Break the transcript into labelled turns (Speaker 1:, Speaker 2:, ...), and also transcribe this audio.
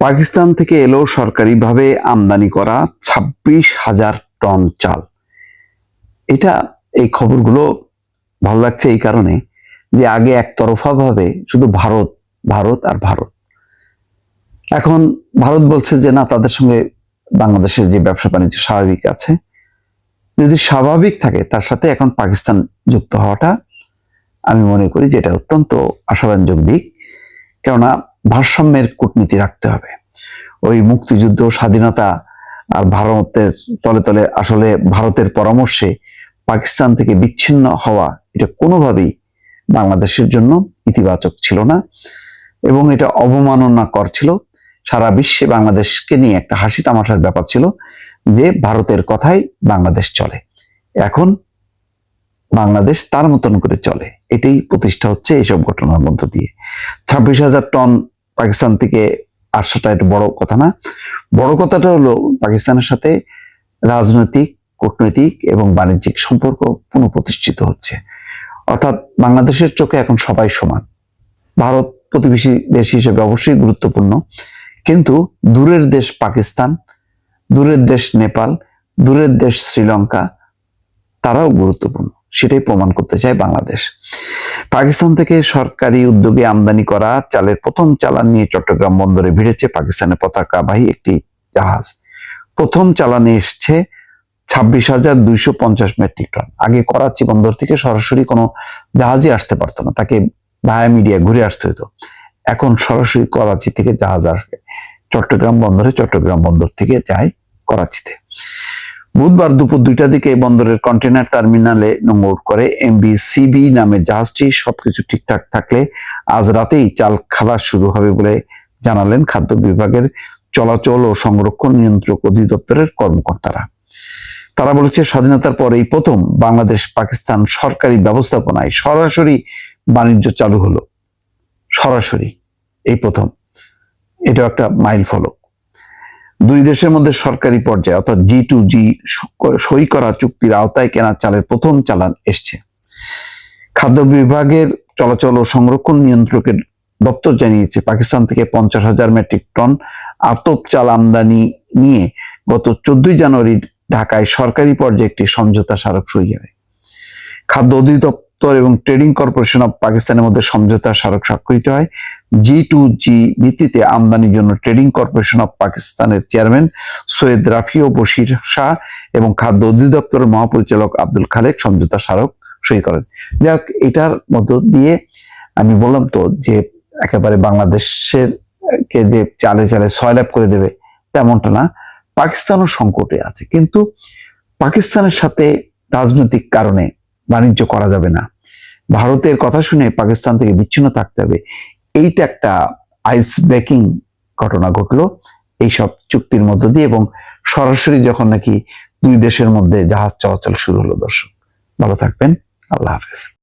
Speaker 1: পাকিস্তান থেকে এলো সরকারিভাবে আমদানি করা ছাব্বিশ হাজার টন চাল। এটা এই খবরগুলো ভালো লাগছে এই কারণে যে আগে একতরফা ভাবে শুধু ভারত ভারত আর ভারত। এখন ভারত বলছে যে, না, তাদের সঙ্গে বাংলাদেশের যে ব্যবসা বাণিজ্য স্বাভাবিক আছে। যদি স্বাভাবিক থাকে, তার সাথে এখন পাকিস্তান যুক্ত হওয়াটা আমি মনে করি যে এটা অত্যন্ত আশাব্যঞ্জক দিক। কেননা ভারসাম্যের কূটনীতি রাখতে হবে। ওই মুক্তিযুদ্ধ, স্বাধীনতা আর ভারতের তলে তলে আসলে ভারতের পরামর্শে পাকিস্তান থেকে বিচ্ছিন্ন হওয়া এটা কোনোভাবেই বাংলাদেশের জন্য ইতিবাচক ছিল না এবং এটা অবমাননা কর ছিল। সারা বিশ্বে বাংলাদেশকে নিয়ে একটা হাসি তামাশার ব্যাপার ছিল যে ভারতের কথাই বাংলাদেশ চলে। এখন বাংলাদেশ তার মতন করে চলে। এটাই প্রতিষ্ঠা হচ্ছে এইসব ঘটনার মধ্য দিয়ে। ছাব্বিশ হাজার টন পাকিস্তান থেকে আসাটা একটা বড় কথা না। বড় কথাটা হলো পাকিস্তানের সাথে রাজনৈতিক, কূটনৈতিক এবং বাণিজ্যিক সম্পর্ক পুনঃপ্রতিষ্ঠিত হচ্ছে। অর্থাৎ বাংলাদেশের চোখে এখন সবাই সমান। ভারত প্রতিবেশী দেশ হিসেবে অবশ্যই গুরুত্বপূর্ণ। কিন্তু দূরের দেশ পাকিস্তান, দূরের দেশ নেপাল, দূরের দেশ শ্রীলঙ্কা, তারাও গুরুত্বপূর্ণ। সেটাই প্রমাণ করতে চায় বাংলাদেশ। পাকিস্তান থেকে সরকারি উদ্যোগে আমদানি করা চালের প্রথম চালান নিয়ে চট্টগ্রাম বন্দরে ভিড়েছে পাকিস্তানের পতাকাবাহী একটি জাহাজ। প্রথম চালানে এসছে ছাব্বিশ হাজার দুইশো পঞ্চাশ মেট্রিক টন। আগে করাচি বন্দর থেকে সরাসরি কোনো জাহাজই আসতে পারতো না, তাকে ভায়া মিডিয়া ঘুরে আসতে হতো। এখন সরাসরি করাচি থেকে জাহাজ আসবে। চট্টগ্রাম বন্দরে চট্টগ্রাম বন্দর থেকে যায় করাচিতে। বুধবার দুপুর দুইটার দিকে বন্দরের কন্টেনার টার্মিনালে নোংর করে এমবি সিবি নামের জাহাজটি সবকিছু ঠিকঠাক থাকলে আজ রাতেই চাল খালাস শুরু হবে বলে জানালেন খাদ্য বিভাগের চলাচল ও সংরক্ষণ নিয়ন্ত্রক অধিদপ্তরের কর্মকর্তারা। তারা বলেছে, স্বাধীনতার পর এই প্রথম বাংলাদেশ পাকিস্তান সরকারি ব্যবস্থাপনায় সরাসরি বাণিজ্য চালু হলো। সরাসরি এই প্রথম। এটা একটা মাইল ফলক দুই দেশের মধ্যে সরকারি পর্যায়ে, অর্থাৎ জি টু জি সই করা চুক্তির আওতায় কেনা চালের প্রথম চালান এসছে। খাদ্য বিভাগের চলাচল ও সংরক্ষণ নিয়ন্ত্রকের দপ্তর জানিয়েছে, পাকিস্তান থেকে পঞ্চাশ হাজার মেট্রিক টন আতপ চাল আমদানি নিয়ে গত চোদ্দই জানুয়ারি ঢাকায় সরকারি পর্যায়ে একটি সমঝোতা স্মারক সই হয়। খাদ্য অধিদপ্তর এবং ট্রেডিং কর্পোরেশন অব পাকিস্তানের মধ্যে সমঝোতা স্মারক স্বাক্ষরিত হয়। জি টু জি ভিত্তিতে আমদানির জন্য ট্রেডিং কর্পোরেশন অফ পাকিস্তানের চেয়ারম্যান সৈয়দ রাফি ও বশির শাহ এবং খাদ্য অধিদপ্তরের মহাপরিচালক আব্দুল খালেক সমঝোতা স্মারক সই করেন। যাক এটার মধ্য দিয়ে আমি বললাম তো যে একেবারে বাংলাদেশের কে যে চালে চালে সয়লাভ করে দেবে তেমনটা না, পাকিস্তানও সংকটে আছে। কিন্তু পাকিস্তানের সাথে রাজনৈতিক কারণে বাণিজ্য করা যাবে না। ভারতের কথা শুনে পাকিস্তান থেকে বিচ্ছিন্ন থাকতে হবে। এইটা একটা আইস ব্রেকিং ঘটনা ঘটলো এইসব চুক্তির মধ্য দিয়ে এবং সরাসরি যখন নাকি দুই দেশের মধ্যে জাহাজ চলাচল শুরু হলো দর্শক, ভালো থাকবেন, আল্লাহ হাফেজ।